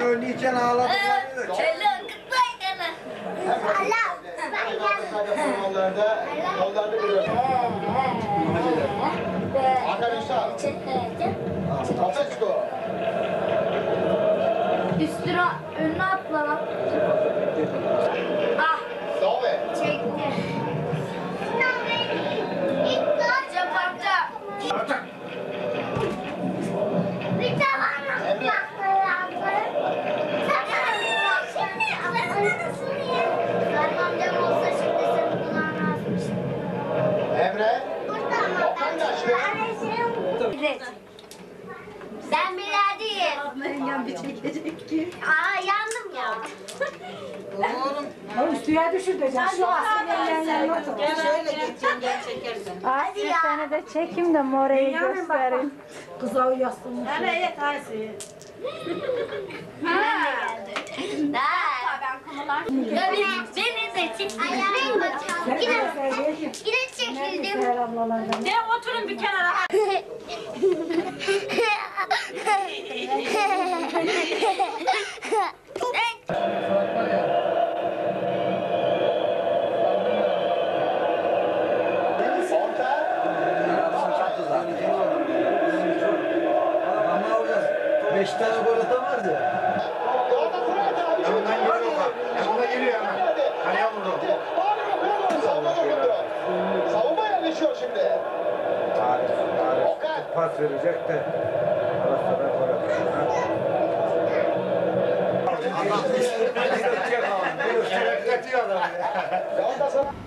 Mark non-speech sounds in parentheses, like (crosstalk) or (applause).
Gelirken ağladı. Çello kıtlayken. Allah. Yollarda, yollarda görüyorum. Arkadaşlar, Atatürk'ü. Üstüne önüne atla Ben biladiyim. Yengem bir çekecek ki. Aa yandım ya. Oğlum suya düşürteceğim. Şu asıl yengenler otur. Şöyle geçeceksin gel çekersin. Hadi seni de çekeyim de moreyi göstereyim. Kıza uyuyorsun. Tanesi. Ya beni, beni de çek. Beni de çek. Yine, yine çekildim. Ya oturun bir kenara. (laughs) Beş tane gol atamaz ya. Dokundu. Savunma yerleşiyor şimdi. Tarih, tarih. Pas verecek de. Galatasaray gol atıyor. (laughs) Adam. Galatasaray.